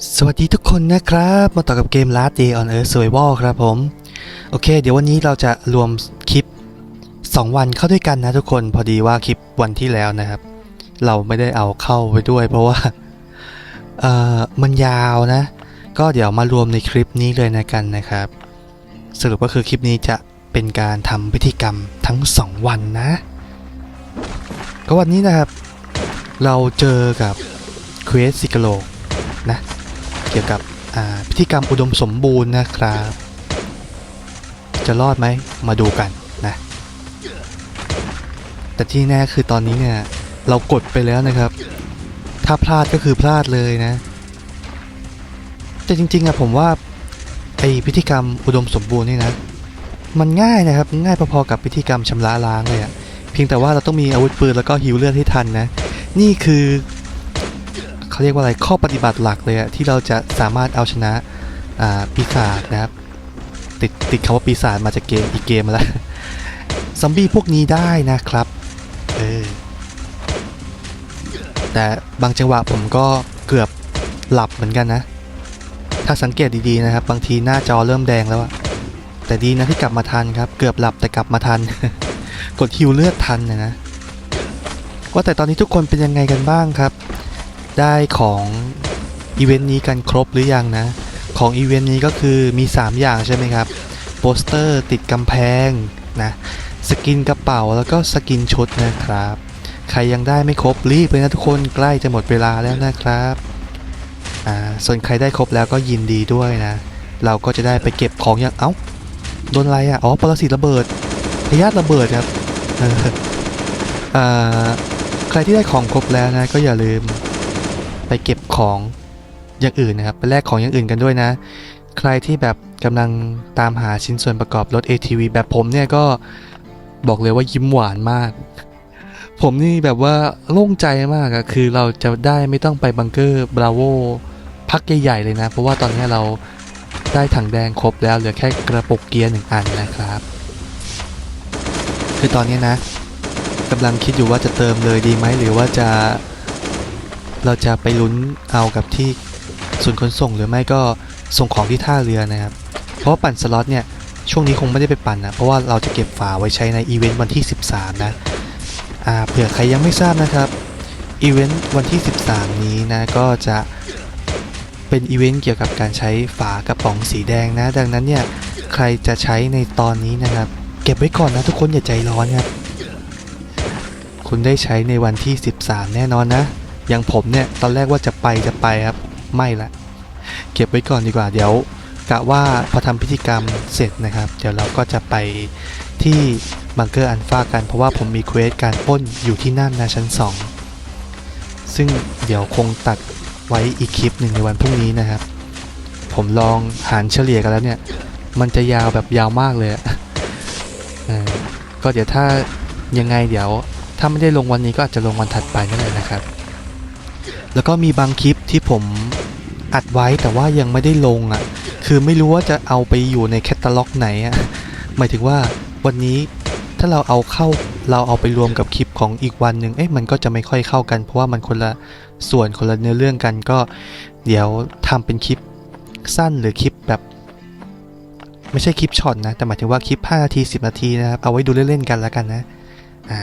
สวัสดีทุกคนนะครับ มาต่อกับเกม Last Day on Earth Survival ครับผม โอเค เดี๋ยววันนี้เราจะรวมคลิป 2 วันเข้าด้วยกันนะทุกคนพอดีว่าคลิปวันที่แล้วนะครับ เราไม่ได้เอาเข้าไปด้วย เพราะว่าเอ่อมันยาวนะ ก็เดี๋ยวมารวมในคลิปนี้เลยนะกันนะครับ สรุปก็คือคลิปนี้จะเป็นการทำพิธีกรรมทั้ง 2 วันนะ ก็วันนี้นะครับ เราเจอกับเควสซิกโลนะ เกี่ยวกับพิธีกรรมอุดมสมบูรณ์นะครับ จะรอดไหมมาดูกันนะ แต่ที่แน่คือตอนนี้เนี่ย เรากดไปแล้วนะครับ ถ้าพลาดก็คือพลาดเลยนะ แต่จริงๆอะผมว่าไอพิธีกรรมอุดมสมบูรณ์นี่นะ มันง่ายนะครับง่ายพอๆกับพิธีกรรมชำระล้างเลยอะเพียงแต่ว่าเราต้องมีอาวุธปืนแล้วก็ฮิวเลือดให้ทันนะ นี่คือ เขาเรียกว่าอะไรข้อปฏิบัติหลักเลยอะที่เราจะสามารถเอาชนะปีศาจนะครับ ติดติดคำว่าปีศาจมาจากเกมอีกเกมแล้วซอมบี้พวกนี้ได้นะครับเออแต่บางจังหวะผมก็เกือบหลับเหมือนกันนะ ถ้าสังเกตดีๆนะครับ บางทีหน้าจอเริ่มแดงแล้วอะแต่ดีนะที่กลับมาทันครับ เกือบหลับแต่กลับมาทัน กดฮิวเลือดทันนะนะว่าแต่ตอนนี้ทุกคนเป็นยังไงกันบ้างครับ ได้ของอีเวนต์นี้กันครบหรือยังนะ ของอีเวนต์นี้ก็คือมี 3 อย่างใช่ไหมครับ โปสเตอร์ติดกำแพงนะสกินกระเป๋าแล้วก็สกินชุดนะครับ ใครยังได้ไม่ครบรีบเลยนะทุกคนใกล้จะหมดเวลาแล้วนะครับอ่าส่วนใครได้ครบแล้วก็ยินดีด้วยนะ เราก็จะได้ไปเก็บของอย่างเอ้าโดนอะไรอะอ๋อปรสิตระเบิดพยาธิระเบิดครับอ่าใครที่ได้ของครบแล้วนะก็อย่าลืม ไปเก็บของอย่างอื่นนะครับไปแลกของอย่างอื่นกันด้วยนะ ใครที่แบบกำลังตามหาชิ้นส่วนประกอบรถ ATV แบบผมเนี่ยก็บอกเลยว่ายิ้มหวานมาก ผมนี่แบบว่าโล่งใจมากอะคือเราจะได้ไม่ต้องไปบังเกอร์บราโวพักใหญ่ๆเลยนะ เพราะว่าตอนนี้เราได้ถังแดงครบแล้วเหลือแค่กระปุกเกียร์หนึ่งอันนะครับ คือตอนนี้นะกำลังคิดอยู่ว่าจะเติมเลยดีไหมหรือว่าจะ เราจะไปลุ้นเอากับที่ศูนย์ขนส่งหรือไม่ก็ส่งของที่ท่าเรือนะครับ เพราะว่าปั่นสล็อตเนี่ยช่วงนี้คงไม่ได้ไปปั่นนะเพราะว่าเราจะเก็บฝาไว้ใช้ในอีเวนต์วันที่ 13 นะอ่าเผื่อใครยังไม่ทราบนะครับอีเวนต์วันที่ 13 นี้นะก็จะเป็นอีเวนต์เกี่ยวกับการใช้ฝากระป๋องสีแดงนะ ดังนั้นเนี่ยใครจะใช้ในตอนนี้นะครับ เก็บไว้ก่อนนะทุกคนอย่าใจร้อนครับ คุณได้ใช้ในวันที่ 13 แน่นอนนะ อย่างผมเนี่ยตอนแรกว่าจะไปจะไปครับ ไม่ละ เก็บไว้ก่อนดีกว่าเดี๋ยวกะว่าพอทำพิธีกรรมเสร็จนะครับ เดี๋ยวเราก็จะไปที่บังเกอร์อันฟากัน เพราะว่าผมมีเควสการป้นอยู่ที่นั่นนะชั้น 2 ซึ่งเดี๋ยวคงตัดไว้อีกคลิปหนึ่งในวันพรุ่งนี้นะครับ ผมลองหารเฉลี่ยกันแล้วเนี่ย มันจะยาวแบบยาวมากเลยอะเออก็เดี๋ยวถ้ายังไงเดี๋ยว ถ้าไม่ได้ลงวันนี้ก็อาจจะลงวันถัดไปนั่นแหละนะครับ แล้วก็มีบางคลิปที่ผมอัดไว้แต่ว่ายังไม่ได้ลงอะ คือไม่รู้ว่าจะเอาไปอยู่ในแคตตาล็อกไหนอะ หมายถึงว่าวันนี้ถ้าเราเอาเข้าเราเอาไปรวมกับคลิปของอีกวันหนึ่งเอ๊ะมันก็จะไม่ค่อยเข้ากัน เพราะว่ามันคนละส่วนคนละเนื้อเรื่องกันก็ เดี๋ยวทำเป็นคลิปสั้นหรือคลิปแบบ ไม่ใช่คลิปช็อตนะ แต่หมายถึงว่าคลิป5นาที 10 นาทีนะครับ เอาไว้ดูเล่นๆกันแล้วกันนะ อ่า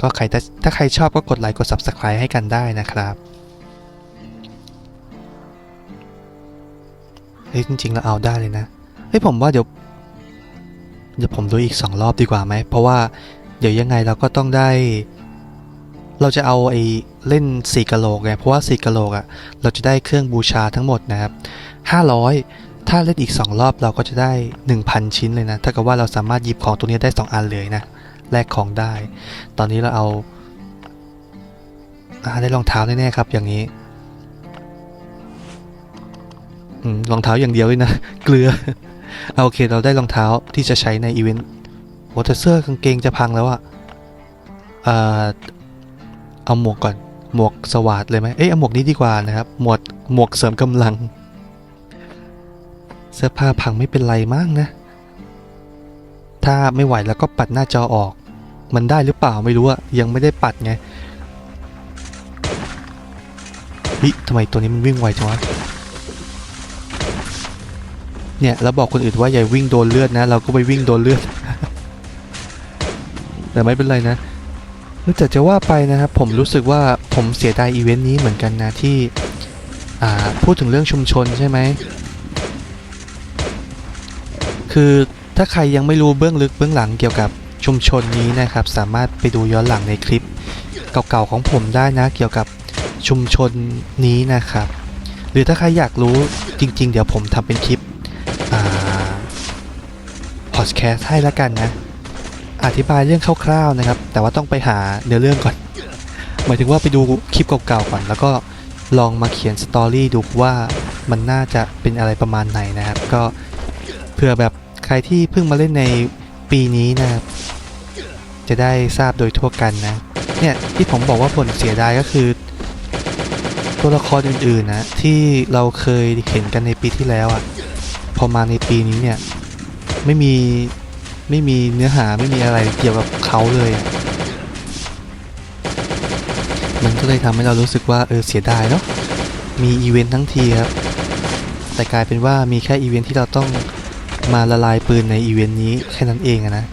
ก็ใครถ้าใครชอบก็กดไลค์กด Subscribe ให้กันได้นะครับ เฮ้ยจริงๆเราเอาได้เลยนะเฮ้ยผมว่าเดี๋ยวเดี๋ยวผมดูอีก2รอบดีกว่าไหม เพราะว่าเดี๋ยวยังไงเราก็ต้องได้ เราจะเอาไอ้เล่นสี่กะโหลกไง เพราะว่าสี่กะโหลกอะ่ะ เราจะได้เครื่องบูชาทั้งหมดนะครับ500ถ้าเล่นอีก2รอบเราก็จะได้1,000ชิ้นเลยนะ ถ้ากับว่าเราสามารถหยิบของตัวนี้ได้2อันเลยนะ แลกของได้ ตอนนี้เราเอาอาได้รองเท้าแน่ๆครับอย่างนี้ รองเท้าอย่างเดียวเลยนะ เกลือเอาโอเคเราได้รองเท้าที่จะใช้ในอีเวนต์โอ้แต่เสื้อกางเกงจะพังแล้วอะเอ่อเอาหมวกก่อน หมวกสวัสดเลยไหมเอ้ยเอาหมวกนี้ดีกว่านะครับ หมวกหมวกเสริมกำลัง เสื้อผ้าพังไม่เป็นไรมั้งนะ ถ้าไม่ไหวแล้วก็ปัดหน้าจอออก มันได้หรือเปล่าไม่รู้อะยังไม่ได้ปัดไงเฮ้ยทำไมตัวนี้มันวิ่งไวจังวะ เนี่ยแล้วบอกคนอื่นว่าอย่าวิ่งโดนเลือดนะ เราก็ไปวิ่งโดนเลือด แต่ไม่เป็นไรนะแต่จะว่าไปนะครับผมรู้สึกว่าผมเสียดายอีเวนต์นี้เหมือนกันนะที่พูดถึงเรื่องชุมชนใช่ไหม คือถ้าใครยังไม่รู้เบื้องลึกเบื้องหลังเกี่ยวกับชุมชนนี้นะครับ สามารถไปดูย้อนหลังในคลิปเก่าๆของผมได้นะ เกี่ยวกับชุมชนนี้นะครับ หรือถ้าใครอยากรู้จริง ๆ เดี๋ยวผมทำเป็นคลิป อดแคสต์ให้แล้วกันนะ อธิบายเรื่องคร่าวๆนะครับ แต่ว่าต้องไปหาเนื้อเรื่องก่อน หมายถึงว่าไปดูคลิปเก่าๆก่อน แล้วก็ลองมาเขียนสตอรี่ดูว่ามันน่าจะเป็นอะไรประมาณไหนนะครับ ก็เผื่อแบบใครที่เพิ่งมาเล่นในปีนี้นะครับจะได้ทราบโดยทั่วกันนะเนี่ยที่ผมบอกว่าผลเสียดายก็คือ ตัวละครอื่นๆนะที่เราเคยเห็นกันในปีที่แล้วอะ่ะพอมาในปีนี้เนี่ย ไม่มีไม่มีเนื้อหาไม่มีอะไรเกี่ยวกับเขาเลย มันก็เลยทำให้เรารู้สึกว่าเออเสียดายเนาะ มีอีเวนต์ทั้งทีครับ แต่กลายเป็นว่ามีแค่อีเวนต์ที่เราต้องมาละลายปืนในอีเวนต์นี้แค่นั้นเองอะนะ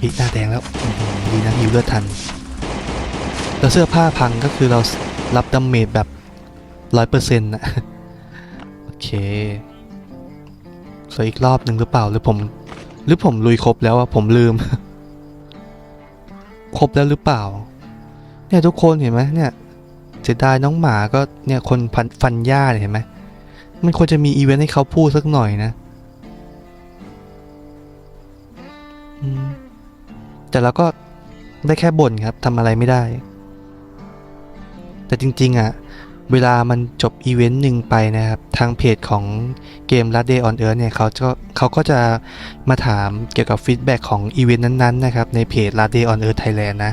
อีหน้าแดงแล้วดีนะฮิวเลือดทัน แล้วเสื้อผ้าพังก็คือเรารับดาเมจแบบร้อยเปอร์เซ็นต์นะโอเค เหลืออีกรอบหนึ่งหรือเปล่าหรือผม หรือผมลุยครบแล้วอะผมลืม ครบแล้วหรือเปล่า เนี่ยทุกคนเห็นไหมเนี่ยเสียดายน้องหมาก็เนี่ยคนพันฟันหญ้าเนี่ยเห็นไหมมันควรจะมีอีเวนต์ให้เขาพูดสักหน่อยนะแต่เราก็ได้แค่บ่นครับทำอะไรไม่ได้ แต่จริง ๆอะ เวลามันจบอีเวนต์หนึ่งไปนะครับ ทางเพจของเกม Last Day on Earth เนี่ยเขาก็เขาก็จะมาถามเกี่ยวกับฟีดแบ็กของอีเวนต์นั้นๆนะครับ ในเพจ Last Day on Earth Thailand นะ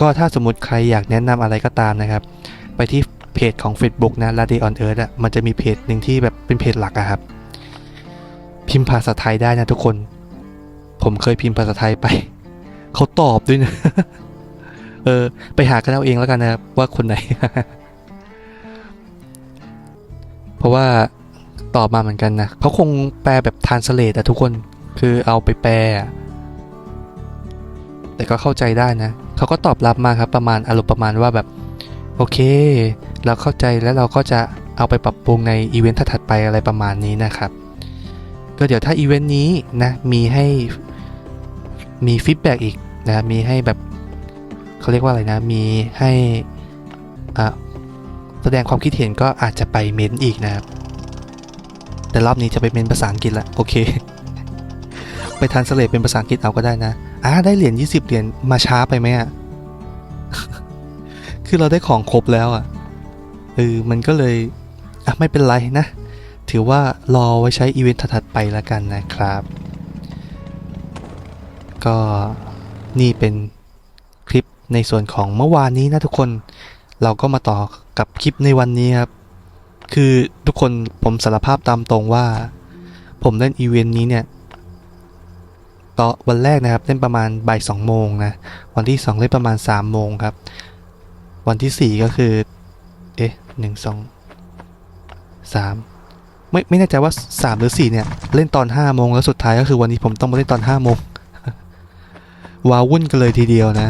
ก็ถ้าสมมติใครอยากแนะนำอะไรก็ตามนะครับ ไปที่เพจของ Facebook นะ Last Day on Earth อะมันจะมีเพจหนึ่งที่แบบเป็นเพจหลักอะครับ พิมพ์ภาษาไทยได้นะทุกคน ผมเคยพิมพ์ภาษาไทยไป เขาตอบด้วยนะ เออ ไปหากันเอาเองแล้วกันนะครับว่าคนไหน เพราะว่าตอบมาเหมือนกันนะเขาคงแปลแบบทานสเลตอะทุกคนคือเอาไปแปล แต่ก็เข้าใจได้นะเขาก็ตอบรับมาครับประมาณอารมณ์ประมาณว่าแบบ โอเค เราเข้าใจแล้วเราก็จะเอาไปปรับปรุงในอีเวนต์ถัดไปอะไรประมาณนี้นะครับ ก็เดี๋ยวถ้าอีเวนต์นี้นะมีให้มีฟีดแบ็กอีกนะมีให้แบบเขาเรียกว่าอะไรนะ มีให้อะ แสดงความคิดเห็นก็อาจจะไปเม้นอีกนะครับ แต่รอบนี้จะไปเม้นภาษาอังกฤษละโอเค ไปทันสเลตเป็นภาษาอังกฤษเอาก็ได้นะอ่าได้เหรียญ20 เหรียญมาช้าไปไหมอะคือเราได้ของครบแล้วอะเออมันก็เลยอะไม่เป็นไรนะ ถือว่ารอไว้ใช้อีเวนต์ถัดไปแล้วกันนะครับ ก็นี่เป็นคลิปในส่วนของเมื่อวานนี้นะทุกคน เราก็มาต่อกับคลิปในวันนี้ครับ คือทุกคนผมสารภาพตามตรงว่า ผมเล่นอีเวนต์นี้เนี่ยต่อวันแรกนะครับเล่นประมาณบ่ายสองโมงนะ วันที่สองเล่นประมาณสามโมงครับ วันที่สี่ก็คือ เอ๊ะหนึ่งสองสามไม่ไม่แน่ใจว่าสามหรือสี่เนี่ย เล่นตอนห้าโมงแล้วสุดท้ายก็คือวันนี้ผมต้องมาเล่นตอนห้าโมงว้าวุ่นกันเลยทีเดียวนะ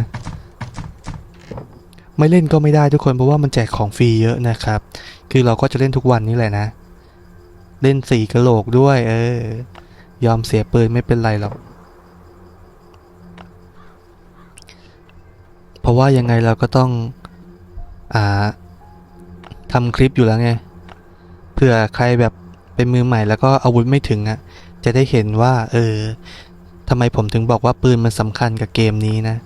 ไม่เล่นก็ไม่ได้ทุกคนเพราะว่ามันแจกของฟรีเยอะนะครับ คือเราก็จะเล่นทุกวันนี่แหละนะ เล่นสี่กะโหลกด้วย เออ ยอมเสียปืนไม่เป็นไรหรอก เพราะว่ายังไงเราก็ต้อง อ่าทำคลิปอยู่แล้วไง เผื่อใครแบบเป็นมือใหม่แล้วก็อาวุธไม่ถึงอะ่ะ จะได้เห็นว่า เออทำไมผมถึงบอกว่าปืนมันสำคัญกับเกมนี้นะ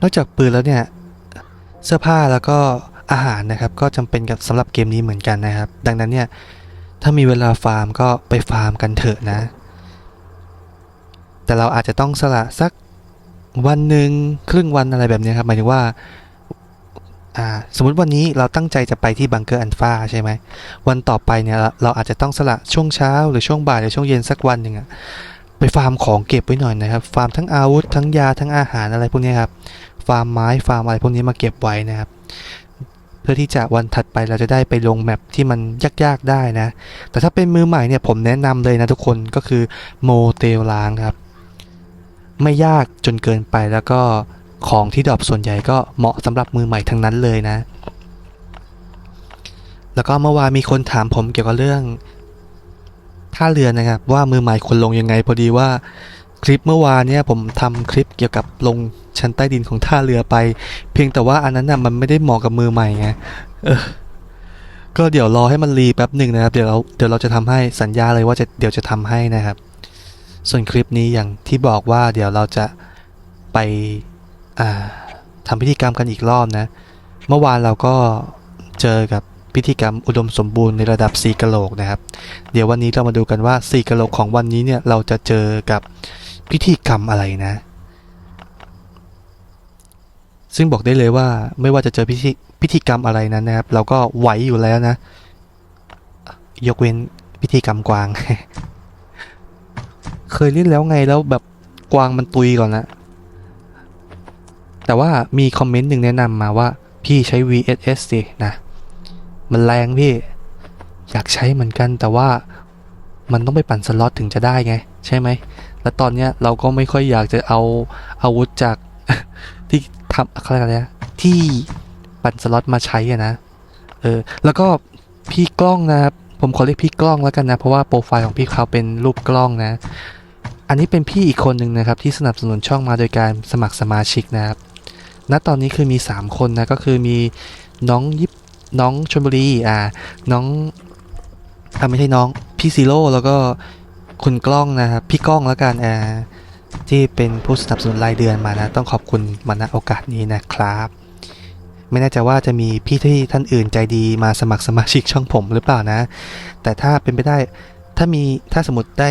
นอกจากปืนแล้วเนี่ย เสื้อผ้าแล้วก็อาหารนะครับ ก็จำเป็นกับสำหรับเกมนี้เหมือนกันนะครับ ดังนั้นเนี่ย ถ้ามีเวลาฟาร์มก็ไปฟาร์มกันเถอะนะ แต่เราอาจจะต้องสละสักวันหนึ่งครึ่งวันอะไรแบบนี้ครับหมายถึงว่าอ่าสมมติวันนี้เราตั้งใจจะไปที่บังเกอร์อันฟาใช่ไหมวันต่อไปเนี่ยเราเราอาจจะต้องสละช่วงเช้าหรือช่วงบ่ายหรือช่วงเย็นสักวันหนึ่งอะ ไปฟาร์มของเก็บไว้หน่อยนะครับ ฟาร์มทั้งอาวุธทั้งยาทั้งอาหารอะไรพวกนี้ครับ ฟาร์มไม้ฟาร์มอะไรพวกนี้มาเก็บไว้นะครับ เพื่อที่จะวันถัดไปเราจะได้ไปลงแมปที่มันยากๆได้นะ แต่ถ้าเป็นมือใหม่เนี่ยผมแนะนำเลยนะทุกคนก็คือโมเตลล้างครับ ไม่ยากจนเกินไปแล้วก็ของที่ดรอปส่วนใหญ่ก็เหมาะสำหรับมือใหม่ทั้งนั้นเลยนะ แล้วก็เมื่อวานมีคนถามผมเกี่ยวกับเรื่อง ท่าเรือนะครับ ว่ามือใหม่ควรลงยังไงพอดีว่าคลิปเมื่อวานเนี่ยผมทำคลิปเกี่ยวกับลงชั้นใต้ดินของท่าเรือไป เพียงแต่ว่าอันนั้นน่ะมันไม่ได้เหมาะกับมือใหม่ไงเออก็เดี๋ยวรอให้มันรีแป๊บหนึ่งนะครับ เดี๋ยวเราเดี๋ยวเราจะทำให้สัญญาเลยว่าจะเดี๋ยวจะทำให้นะครับ ส่วนคลิปนี้อย่างที่บอกว่าเดี๋ยวเราจะไปอ่าทำพิธีกรรมกันอีกรอบนะ เมื่อวานเราก็เจอกับ พิธีกรรมอุดมสมบูรณ์ในระดับสีกะโหลกนะครับ เดี๋ยววันนี้เรามาดูกันว่าสีกะโหลกของวันนี้เนี่ยเราจะเจอกับพิธีกรรมอะไรนะ ซึ่งบอกได้เลยว่าไม่ว่าจะเจอพิธีพิธีกรรมอะไรนั้นนะครับ เราก็ไหวอยู่แล้วนะ ยกเว้นพิธีกรรมกวาง เคยเล่นแล้วไงแล้วแบบกวางมันตุยก่อนนะแต่ว่ามีคอมเมนต์หนึ่งแนะนำมาว่าพี่ใช้ VSS สินะ มันแรงพี่ อยากใช้เหมือนกันแต่ว่ามันต้องไปปั่นสล็อตถึงจะได้ไง ใช่ไหม แล้วตอนเนี้ยเราก็ไม่ค่อยอยากจะเอาอาวุธจากที่ทำอะไรกันเนี่ยที่ปั่นสล็อตมาใช้อะนะ เออ แล้วก็พี่กล้องนะครับ ผมขอเรียกพี่กล้องแล้วกันนะ เพราะว่าโปรไฟล์ของพี่เขาเป็นรูปกล้องนะ อันนี้เป็นพี่อีกคนหนึ่งนะครับ ที่สนับสนุนช่องมาโดยการสมัครสมาชิกนะครับ ณ ตอนนี้คือมี 3 คนนะ ก็คือมีน้องยิป น้องชลบุรีอ่าน้องอ่าไม่ใช่น้องพี่ซีโร่แล้วก็คุณกล้องนะครับพี่กล้องแล้วกันอ่าที่เป็นผู้สนับสนุนรายเดือนมานะต้องขอบคุณมาณโอกาสนี้นะครับ ไม่แน่ใจว่าจะมีพี่ที่ท่านอื่นใจดีมาสมัครสมาชิกช่องผมหรือเปล่านะ แต่ถ้าเป็นไปได้ถ้ามีถ้าสมมติได้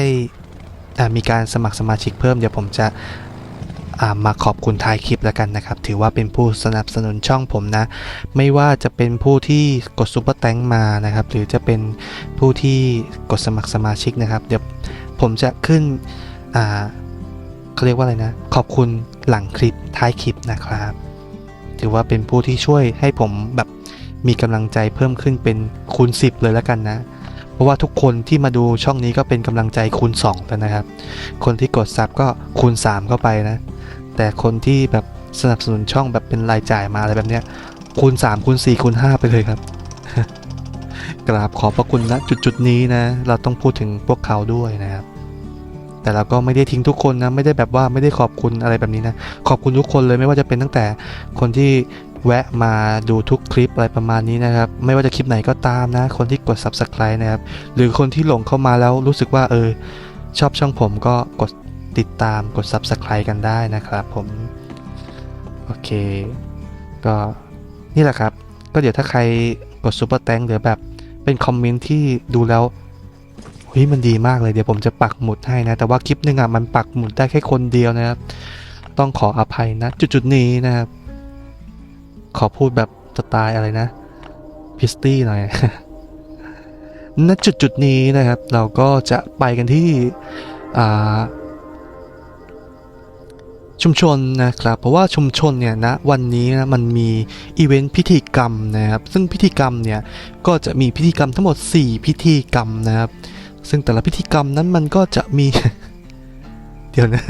อ่ามีการสมัครสมาชิกเพิ่มเดี๋ยวผมจะ มาขอบคุณท้ายคลิปแล้วกันนะครับ ถือว่าเป็นผู้สนับสนุนช่องผมนะ ไม่ว่าจะเป็นผู้ที่กดซุปเปอร์แตงมานะครับ หรือจะเป็นผู้ที่กดสมัครสมาชิกนะครับ เดี๋ยวผมจะขึ้นอ่าเขาเรียกว่าอะไรนะ ขอบคุณหลังคลิปท้ายคลิปนะครับ ถือว่าเป็นผู้ที่ช่วยให้ผมแบบมีกำลังใจเพิ่มขึ้นเป็นคูณ 10 เลยแล้วกันนะเพราะว่าทุกคนที่มาดูช่องนี้ก็เป็นกำลังใจคูณ 2 แล้วนะครับ คนที่กดซับก็คูณ 3 เข้าไปนะ แต่คนที่แบบสนับสนุนช่องแบบเป็นรายจ่ายมาอะไรแบบเนี้ยคูณ3คูณ4คูณ5ไปเลยครับ กราบขอบพระคุณนะจุดนี้นะ เราต้องพูดถึงพวกเขาด้วยนะครับ แต่เราก็ไม่ได้ทิ้งทุกคนนะ ไม่ได้แบบว่าไม่ได้ขอบคุณอะไรแบบนี้นะ ขอบคุณทุกคนเลยไม่ว่าจะเป็นตั้งแต่คนที่แวะมาดูทุกคลิปอะไรประมาณนี้นะครับ ไม่ว่าจะคลิปไหนก็ตามนะ คนที่กด subscribe นะครับ หรือคนที่หลงเข้ามาแล้วรู้สึกว่าเออชอบช่องผมก็กด ติดตามกด subscribe กันได้นะครับผม โอเค ก็นี่แหละครับ ก็เดี๋ยวถ้าใครกด super thank หรือแบบเป็นคอมเมนต์ที่ดูแล้วเฮ้ยมันดีมากเลยเดี๋ยวผมจะปักหมุดให้นะ แต่ว่าคลิปหนึงอะมันปักหมุดได้แค่คนเดียวนะครับ ต้องขออภัยนะ จุดๆนี้นะครับ ขอพูดแบบสไตล์อะไรนะพิสตี้หน่อยณจุดจุดนี้นะครับ เราก็จะไปกันที่อ่า ชุมชนนะครับ เพราะว่าชุมชนเนี่ยนะวันนี้นะมันมีอีเวนต์พิธีกรรมนะครับ ซึ่งพิธีกรรมเนี่ยก็จะมีพิธีกรรมทั้งหมด 4 พิธีกรรมนะครับ ซึ่งแต่ละพิธีกรรมนั้นมันก็จะมี เดี๋ยวนะ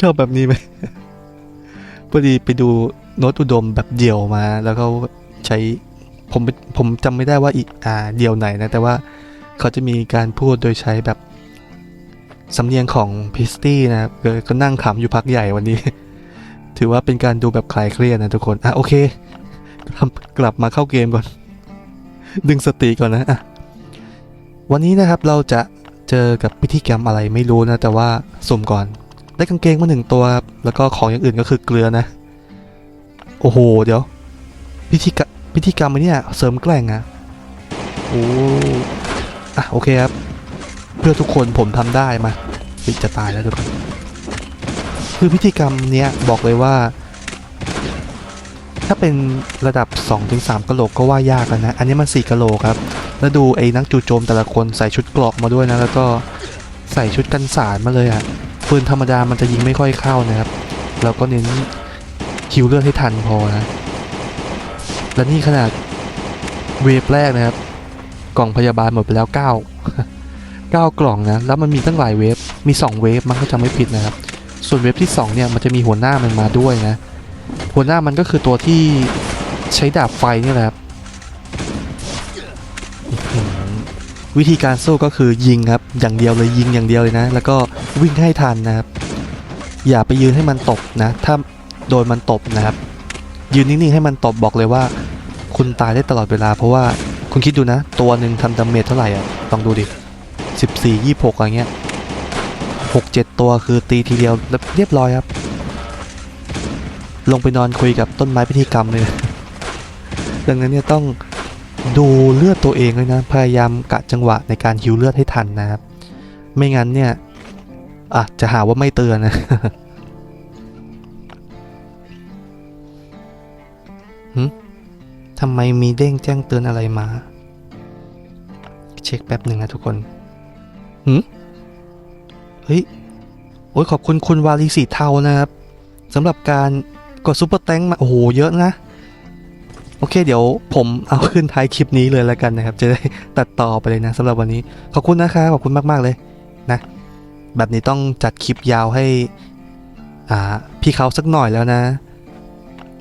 ชอบแบบนี้ไหมพอดีไปดูโน้ตอุดมแบบเดี่ยวมา แล้วก็ใช้ผมผมจำไม่ได้ว่าอีอ่าเดี่ยวไหนนะ แต่ว่าเขาจะมีการพูดโดยใช้แบบ สำเนียงของพิสตี้นะครับก็นั่งขำอยู่พักใหญ่วันนี้ ถือว่าเป็นการดูแบบคลายเครียดนะทุกคน อะโอเคกลับมาเข้าเกมก่อน ดึงสติก่อนนะอะวันนี้นะครับเราจะเจอกับพิธีกรรมอะไรไม่รู้นะ แต่ว่าสุ่มก่อน ได้กางเกงมาหนึ่งตัว แล้วก็ของอย่างอื่นก็คือเกลือนะ โอ้โห เดี๋ยว พิธีกรรมพิธีกรรมอันเนี้ยเสริมแกร่งอะโอ้อะโอเคครับ เพื่อทุกคนผมทำได้มาจะตายแล้วทุกคนคือพิธีกรรมเนี้ยบอกเลยว่า ถ้าเป็นระดับ 2-3กะโหลกก็ว่ายากแล้วนะ อันนี้มัน4กะโหลกครับ แล้วดูไอ้นักจู่โจมแต่ละคนใส่ชุดเกราะมาด้วยนะ แล้วก็ใส่ชุดกันสาดมาเลยอะปืนธรรมดามันจะยิงไม่ค่อยเข้านะครับ เราก็เน้นคิวเลือดให้ทันพอนะ และนี่ขนาดเวฟแรกนะครับ กล่องพยาบาลหมดไปแล้ว 9 9 กล่องนะ แล้วมันมีตั้งหลายเวฟ มี 2 เวฟมันก็จะไม่ผิดนะครับ ส่วนเวฟที่ 2 เนี่ย มันจะมีหัวหน้ามันมาด้วยนะ หัวหน้ามันก็คือตัวที่ใช้ดาบไฟนี่แหละครับ วิธีการสู้ก็คือยิงครับ อย่างเดียวเลยยิงอย่างเดียวเลยนะ แล้วก็วิ่งให้ทันนะครับ อย่าไปยืนให้มันตบนะ ถ้าโดนมันตบนะครับ ยืนนิ่งๆให้มันตบบอกเลยว่า คุณตายได้ตลอดเวลา เพราะว่าคุณคิดดูนะ ตัวหนึ่งทำดาเมจเท่าไหร่อะลองดูดิ สิบสี่ยี่หกอะไรเงี้ยหกเจ็ดตัวคือตีทีเดียวแล้วเรียบร้อยครับ ลงไปนอนคุยกับต้นไม้พิธีกรรมเลยนะดังนั้นเนี่ยต้องดูเลือดตัวเองเลยนะ พยายามกะจังหวะในการฮิวเลือดให้ทันนะครับ ไม่งั้นเนี่ยอะจะหาว่าไม่เตือนนะหึทำไมมีเด้งแจ้งเตือนอะไรมา เช็คแป๊บหนึ่งนะทุกคน หึเฮ้ย โอ้ยขอบคุณคุณวาลีสีเทานะครับสำหรับการกดซุปเปอร์แตงมา โอ้โห เยอะนะ โอเค เดี๋ยวผมเอาขึ้นท้ายคลิปนี้เลยแล้วกันนะครับ จะได้ตัดต่อไปเลยนะสำหรับวันนี้ ขอบคุณนะคะขอบคุณมาก ๆ เลยนะ แบบนี้ต้องจัดคลิปยาวให้อ่าพี่เขาสักหน่อยแล้วนะ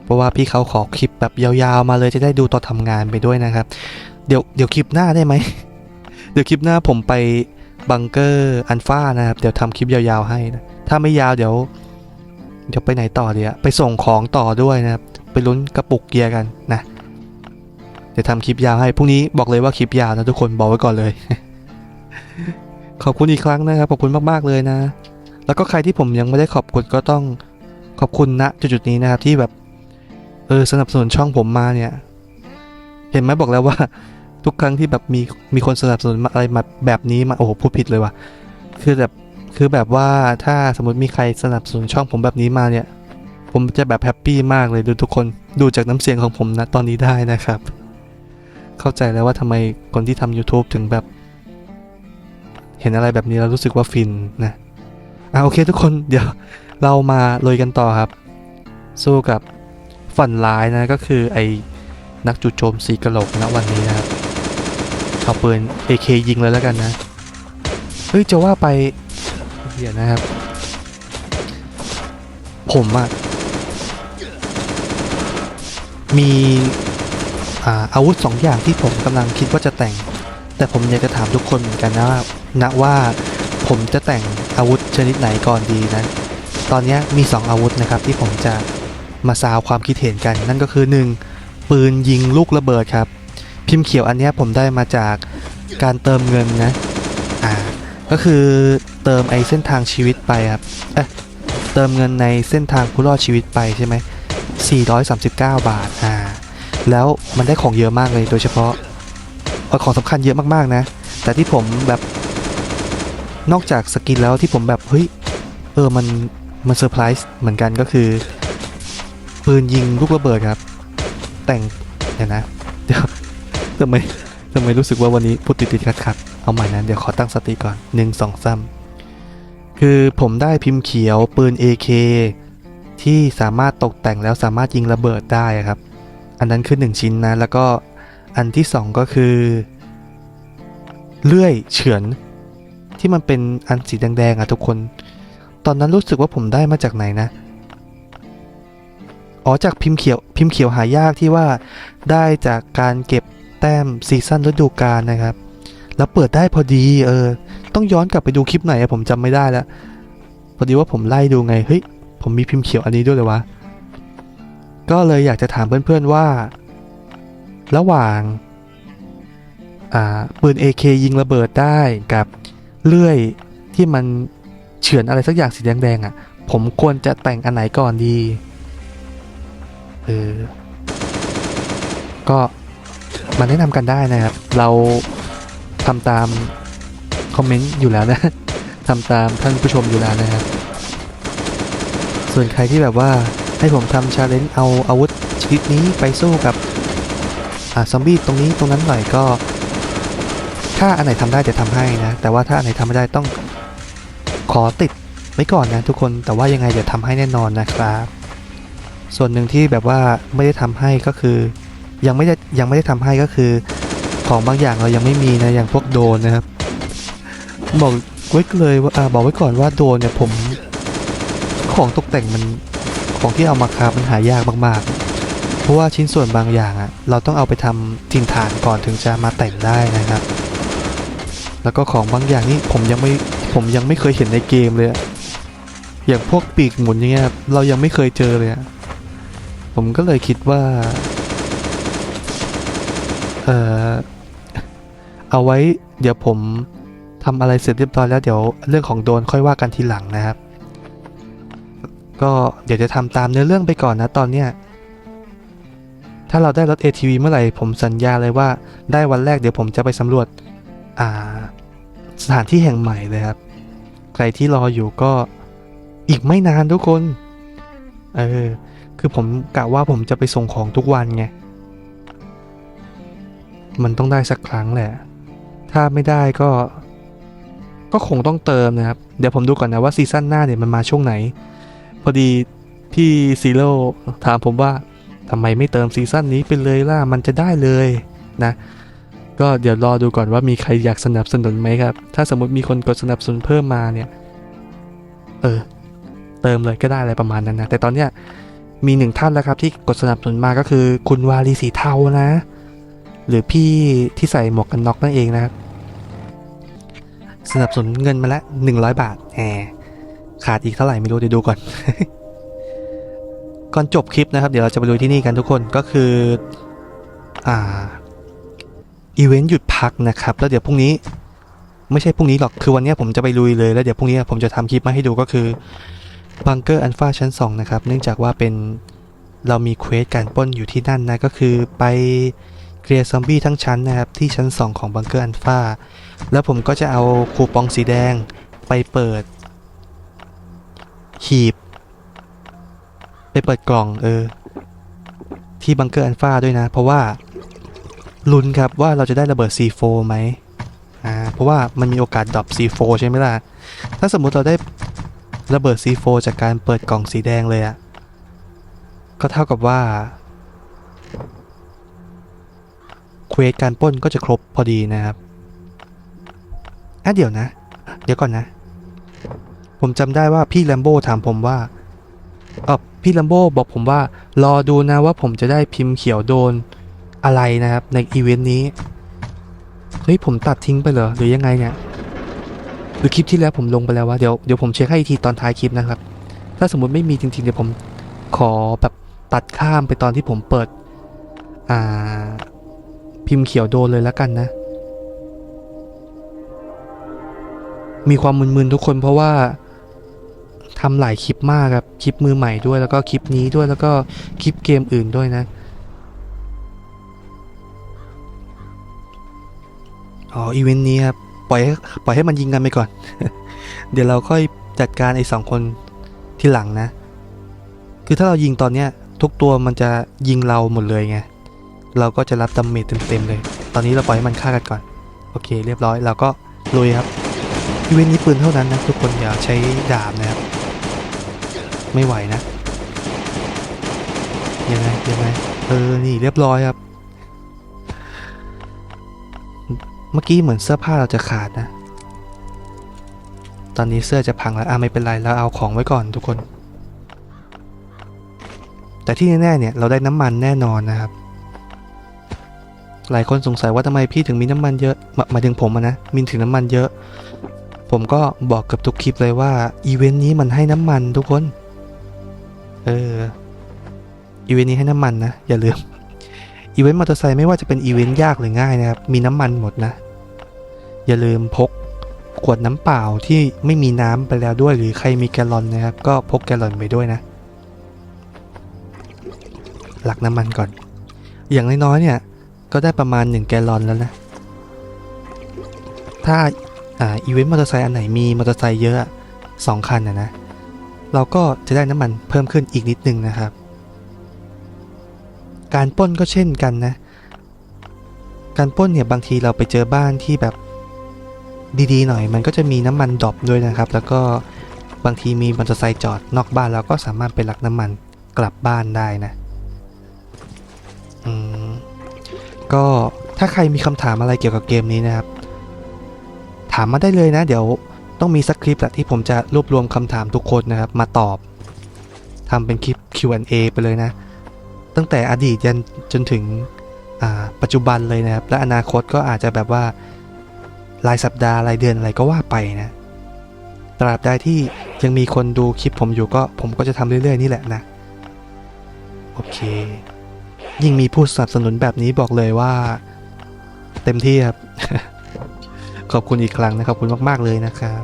เพราะว่าพี่เขาขอคลิปแบบยาวๆมาเลยจะได้ดูตอนทำงานไปด้วยนะครับ เดี๋ยวเดี๋ยวคลิปหน้าได้ไหม เดี๋ยวคลิปหน้าผมไป บังเกอร์อันฟ้านะครับ เดี๋ยวทำคลิปยาวๆให้นะ ถ้าไม่ยาวเดี๋ยว เดี๋ยวไปไหนต่อเดีอะไปส่งของต่อด้วยนะครับ ไปลุ้นกระปุกเกียร์กันนะ เดี๋ยวทำคลิปยาวให้ พรุ่งนี้บอกเลยว่าคลิปยาวนะทุกคนบอกไว้ก่อนเลย ขอบคุณอีกครั้งนะครับ ขอบคุณมากๆเลยนะ แล้วก็ใครที่ผมยังไม่ได้ขอบคุณก็ต้องขอบคุณณจุดๆนี้นะครับที่แบบ เออสนับสนุนช่องผมมาเนี่ย เห็นไหมบอกแล้วว่า ทุกครั้งที่แบบมีมีคนสนับสนุนอะไรมาแบบนี้มาโอ้โหพูดผิดเลยว่ะคือแบบคือแบบว่าถ้าสมมติมีใครสนับสนุนช่องผมแบบนี้มาเนี่ย ผมจะแบบแฮปปี้มากเลยดูทุกคนดูจากน้ำเสียงของผมนะตอนนี้ได้นะครับ เข้าใจแล้วว่าทำไมคนที่ทำ YouTube ถึงแบบ เห็นอะไรแบบนี้แล้วรู้สึกว่าฟินนะอะโอเคทุกคนเดี๋ยวเรามาลุยกันต่อครับ สู้กับฝันร้ายนะก็คือไอ้นักจู่โจมสีกะโหลกณวันนี้นะครับ เอาปืน AK ยิงเลยแล้วกันนะ เฮ้ย จะว่าไปเดี๋ยวนะครับ ผมอะมีอาอาวุธสองอย่างที่ผมกำลังคิดว่าจะแต่ง แต่ผมอยากจะถามทุกคนเหมือนกันนะว่านะว่าผมจะแต่งอาวุธชนิดไหนก่อนดีนะ ตอนนี้มี 2 อาวุธนะครับที่ผมจะมาซาวความคิดเห็นกัน นั่นก็คือ 1. ปืนยิงลูกระเบิดครับ พิมพ์เขียวอันนี้ผมได้มาจากการเติมเงินนะ อ่า ก็คือเติมไอเส้นทางชีวิตไปครับ เอ๊ะ เติมเงินในเส้นทางผู้รอดชีวิตไปใช่ไหม439 บาท อ่า แล้วมันได้ของเยอะมากเลยโดยเฉพาะเอของสำคัญเยอะมากๆนะ แต่ที่ผมแบบนอกจากสกินแล้วที่ผมแบบเฮ้ย เออ มัน มันเซอร์ไพรส์เหมือนกันก็คือ ปืนยิงลูกระเบิดครับ แต่งเดี๋ยวนะ เดี๋ยว ทำไมทำไมรู้สึกว่าวันนี้พูดติดติดขัดขัดเอาใหม่นะเดี๋ยวขอตั้งสติก่อนหนึ่งสองสามคือผมได้พิมพ์เขียวปืน AK ที่สามารถตกแต่งแล้วสามารถยิงระเบิดได้ครับ อันนั้นคือหนึ่งชิ้นนะ แล้วก็อันที่สองก็คือ เลื่อยเฉือน ที่มันเป็นอันสีแดงๆอะทุกคน ตอนนั้นรู้สึกว่าผมได้มาจากไหนนะ อ๋อจากพิมพ์เขียวพิมพ์เขียวหายากที่ว่าได้จากการเก็บ แต้มซีซั่นฤดูกาลนะครับ แล้วเปิดได้พอดีเออ ต้องย้อนกลับไปดูคลิปไหนอะผมจำไม่ได้แล้ว พอดีว่าผมไล่ดูไง เฮ้ย ผมมีพิมพ์เขียวอันนี้ด้วยเลยวะ ก็เลยอยากจะถามเพื่อนๆว่า ระหว่าง อ่าปืน AK ยิงระเบิดได้กับเลื่อยที่มันเฉือนอะไรสักอย่างสีแดงๆอะ่ะ ผมควรจะแต่งอันไหนก่อนดี เออ ก็ มาแนะนำกันได้นะครับ เราทำตามคอมเมนต์อยู่แล้วนะทำตามท่านผู้ชมอยู่แล้วนะครับ ส่วนใครที่แบบว่าให้ผมทำชาเลนจ์เอาอาวุธชนิดนี้ไปสู้กับอ่าซอมบี้ตรงนี้ตรงนั้นหน่อยก็ ถ้าอันไหนทำได้จะทำให้นะ แต่ว่าถ้าอันไหนทำไม่ได้ต้องขอติดไว้ก่อนนะทุกคนแต่ว่ายังไงจะทำให้แน่นอนนะครับ ส่วนหนึ่งที่แบบว่าไม่ได้ทำให้ก็คือ ยังไม่ได้ยังไม่ได้ทำให้ก็คือ ของบางอย่างเรายังไม่มีนะอย่างพวกโดนนะครับ บอกไว้เลยว่าอ่าบอกไว้ก่อนว่าโดนเนี่ยผมของตกแต่งมันของที่เอามาคราฟมันหายากมากๆ เพราะว่าชิ้นส่วนบางอย่างอะเราต้องเอาไปทำถิ่นฐานก่อนถึงจะมาแต่งได้นะครับ แล้วก็ของบางอย่างนี่ผมยังไม่ผมยังไม่เคยเห็นในเกมเลยอย่างพวกปีกหมุนอย่างเงี้ยเรายังไม่เคยเจอเลยผมก็เลยคิดว่า เออเอาไว้เดี๋ยวผมทำอะไรเสร็จเรียบร้อยแล้วเดี๋ยวเรื่องของโดนค่อยว่ากันทีหลังนะครับ ก็เดี๋ยวจะทำตามเนื้อเรื่องไปก่อนนะตอนเนี้ยถ้าเราได้รถ ATV เมื่อไหร่ผมสัญญาเลยว่าได้วันแรกเดี๋ยวผมจะไปสำรวจอ่าสถานที่แห่งใหม่เลยครับ ใครที่รออยู่ก็อีกไม่นานทุกคน เออ คือผมกะว่าผมจะไปส่งของทุกวันไง มันต้องได้สักครั้งแหละ ถ้าไม่ได้ก็ ก็คงต้องเติมนะครับ เดี๋ยวผมดูก่อนนะว่าซีซั่นหน้าเนี่ยมันมาช่วงไหน พอดีพี่ซีโร่ถามผมว่าทำไมไม่เติมซีซั่นนี้ไปเลยล่ะ มันจะได้เลยนะ ก็เดี๋ยวรอดูก่อนว่ามีใครอยากสนับสนุนไหมครับ ถ้าสมมติมีคนกดสนับสนุนเพิ่มมาเนี่ย เออ เติมเลยก็ได้อะไรประมาณนั้นนะ แต่ตอนเนี้ยมีหนึ่งท่านแล้วครับที่กดสนับสนุนมาก็คือคุณวาลีสีเทานะ หรือพี่ที่ใส่หมวกกันน็อกนั่นเองนะครับ สนับสนุนเงินมาละ100 บาทแหมขาดอีกเท่าไหร่ไม่รู้เดี๋ยวดูก่อน ก่อนจบคลิปนะครับ เดี๋ยวเราจะไปดูที่นี่กันทุกคนก็คือ อ่าอีเวนต์หยุดพักนะครับ แล้วเดี๋ยวพรุ่งนี้ไม่ใช่พรุ่งนี้หรอกคือวันนี้ผมจะไปลุยเลยแล้วเดี๋ยวพรุ่งนี้ผมจะทำคลิปมาให้ดูก็คือบังเกอร์อันฟาชั้น 2 นะครับ เนื่องจากว่าเป็นเรามีเควสการป้นอยู่ที่นั่นนะ ก็คือไป เคลียร์ซอมบี้ทั้งชั้นนะครับ ที่ชั้น 2 ของบังเกอร์อันฟาแล้วผมก็จะเอาคูปองสีแดงไปเปิด หีบ ไปเปิดกล่องเออ ที่บังเกอร์อันฟาด้วยนะ เพราะว่าลุ้นครับว่าเราจะได้ระเบิด C4 ไหมอ่าเพราะว่ามันมีโอกาสดรอป C4 ใช่ไหมล่ะ ถ้าสมมุติเราได้ระเบิด C4 จากการเปิดกล่องสีแดงเลยอะก็เท่ากับว่าเควสการป้นก็จะครบพอดีนะครับอะเดี๋ยวนะ เดี๋ยวก่อนนะ ผมจำได้ว่าพี่แลมโบ้ถามผมว่าเออพี่แลมโบบอกผมว่า รอดูนะว่าผมจะได้พิมพ์เขียวโดนอะไรนะครับ ในอีเวนต์นี้ เฮ้ย ผมตัดทิ้งไปเหรอ หรือยังไงเนี่ยหรือคลิปที่แล้วผมลงไปแล้ววะเดี๋ยวเดี๋ยวผมเช็คให้อีกทีตอนท้ายคลิปนะครับ ถ้าสมมติไม่มีจริงๆ เดี๋ยวผมขอแบบตัดข้ามไปตอนที่ผมเปิด อ่า พิมพ์เขียวโดนเลยแล้วกันนะ มีความมึนๆทุกคนเพราะว่าทำหลายคลิปมากครับ คลิปมือใหม่ด้วยแล้วก็คลิปนี้ด้วยแล้วก็คลิปเกมอื่นด้วยนะ อ๋ออีเวนต์นี้ครับปล่อยให้ปล่อยให้มันยิงกันไปก่อน เดี๋ยวเราค่อยจัดการไอ้สองคนที่หลังนะ คือถ้าเรายิงตอนเนี้ยทุกตัวมันจะยิงเราหมดเลยไง เราก็จะรับดาเมจเต็มๆเลย ตอนนี้เราปล่อยให้มันฆ่ากันก่อน โอเค เรียบร้อยเราก็ลุยครับอีเวนต์นี้ปืนเท่านั้นนะทุกคนอย่าใช้ดาบนะครับ ไม่ไหวนะ ยังไงยังไงเออ นี่เรียบร้อยครับ เมื่อกี้เหมือนเสื้อผ้าเราจะขาดนะ ตอนนี้เสื้อจะพังแล้วอะไม่เป็นไรเราเอาของไว้ก่อนทุกคน แต่ที่แน่ๆเนี่ยเราได้น้ำมันแน่นอนนะครับ หลายคนสงสัยว่าทำไมพี่ถึงมีน้ำมันเยอะหมายถึงผมนะมีถึงน้ำมันเยอะ ผมก็บอกกับทุกคลิปเลยว่าอีเวนต์นี้มันให้น้ำมันทุกคน เอออีเวนต์นี้ให้น้ำมันนะ อย่าลืมอีเวนต์มอเตอร์ไซค์ไม่ว่าจะเป็นอีเวนต์ยากหรือง่ายนะครับ มีน้ำมันหมดนะ อย่าลืมพกขวดน้ำเปล่าที่ไม่มีน้ำไปแล้วด้วย หรือใครมีแกลลอนนะครับ ก็พกแกลลอนไปด้วยนะ หลักน้ำมันก่อน อย่างน้อยๆเนี่ย ก็ได้ประมาณ 1 แกลลอนแล้วนะ ถ้าอ่าอีเวนต์มอเตอร์ไซค์อันไหนมีมอเตอร์ไซค์เยอะสองคันนะนะ เราก็จะได้น้ำมันเพิ่มขึ้นอีกนิดนึงนะครับ การป้นก็เช่นกันนะ การป้นเนี่ยบางทีเราไปเจอบ้านที่แบบดีๆหน่อย มันก็จะมีน้ำมันดรอปด้วยนะครับ แล้วก็บางทีมีมอเตอร์ไซค์จอดนอกบ้านเราก็สามารถไปลักน้ำมันกลับบ้านได้นะ อืม ก็ถ้าใครมีคำถามอะไรเกี่ยวกับเกมนี้นะครับ ถามมาได้เลยนะ เดี๋ยวต้องมีสักคลิปแหละที่ผมจะรวบรวมคำถามทุกคนนะครับ มาตอบทำเป็นคลิป Q&A ไปเลยนะ ตั้งแต่อดีตยันจนถึงปัจจุบันเลยนะครับ และอนาคตก็อาจจะแบบว่ารายสัปดาห์รายเดือนอะไรก็ว่าไปนะตราบใดที่ยังมีคนดูคลิปผมอยู่ก็ผมก็จะทำเรื่อย ๆ นี่แหละนะ โอเค ยิ่งมีผู้สนับสนุนแบบนี้บอกเลยว่า เต็มที่ครับ ขอบคุณอีกครั้งนะขอบคุณมาก ๆ เลยนะครับ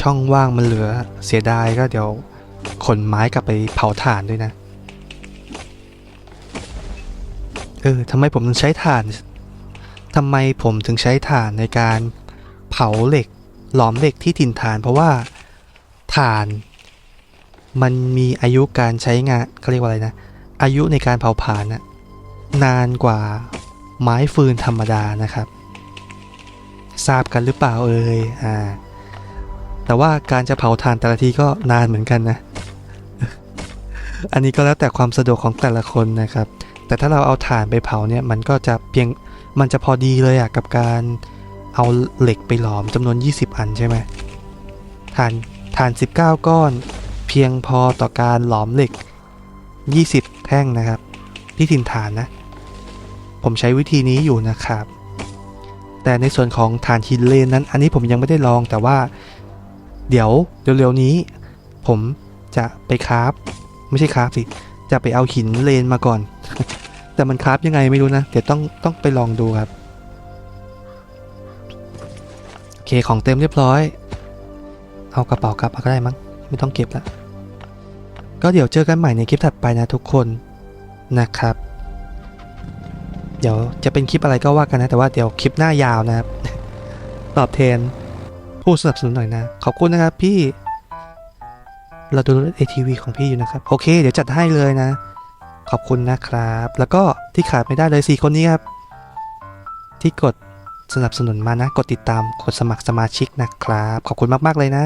ช่องว่างมันเหลือเสียดายก็เดี๋ยวขนไม้กลับไปเผาถ่านด้วยนะ เออทำไมผมถึงใช้ถ่านทำไมผมถึงใช้ถ่านในการเผาเหล็กหลอมเหล็กที่ถิ่นฐานเพราะว่าถ่าน มันมีอายุการใช้งานเขาเรียกว่าอะไรนะ อายุในการเผาผลาญนะนานกว่าไม้ฟืนธรรมดานะครับ ทราบกันหรือเปล่าเอ่ยอ่าแต่ว่าการจะเผาถ่านแต่ละทีก็นานเหมือนกันนะ อันนี้ก็แล้วแต่ความสะดวกของแต่ละคนนะครับ แต่ถ้าเราเอาถ่านไปเผาเนี่ยมันก็จะเพียงมันจะพอดีเลยอะกับการเอาเหล็กไปหลอมจำนวน 20 อันใช่ไหมถ่านถ่าน 19 ก้อน พียงพอต่อการหลอมเหล็ก 20 แท่งนะครับ ที่ถิ่นฐานนะ ผมใช้วิธีนี้อยู่นะครับ แต่ในส่วนของฐานหินเลนนั้น อันนี้ผมยังไม่ได้ลองแต่ว่า เดี๋ยวเร็วๆนี้ ผมจะไปคราฟไม่ใช่คราฟสิ จะไปเอาหินเลนมาก่อน แต่มันคราฟยังไงไม่รู้นะ เดี๋ยวต้องต้องไปลองดูครับโอเคของเต็มเรียบร้อย เอากระเป๋ากลับมาก็ได้มั้ง ไม่ต้องเก็บละ ก็เดี๋ยวเจอกันใหม่ในคลิปถัดไปนะทุกคนนะครับ เดี๋ยวจะเป็นคลิปอะไรก็ว่ากันนะ แต่ว่าเดี๋ยวคลิปหน้ายาวนะครับ ตอบแทนผู้สนับสนุนหน่อยนะ ขอบคุณนะครับพี่เราดูรถ ATV ของพี่อยู่นะครับ โอเค เดี๋ยวจัดให้เลยนะ ขอบคุณนะครับ แล้วก็ที่ขาดไม่ได้เลย 4 คนนี้ครับ ที่กดสนับสนุนมานะ กดติดตาม กดสมัครสมาชิกนะครับ ขอบคุณมาก ๆ เลยนะ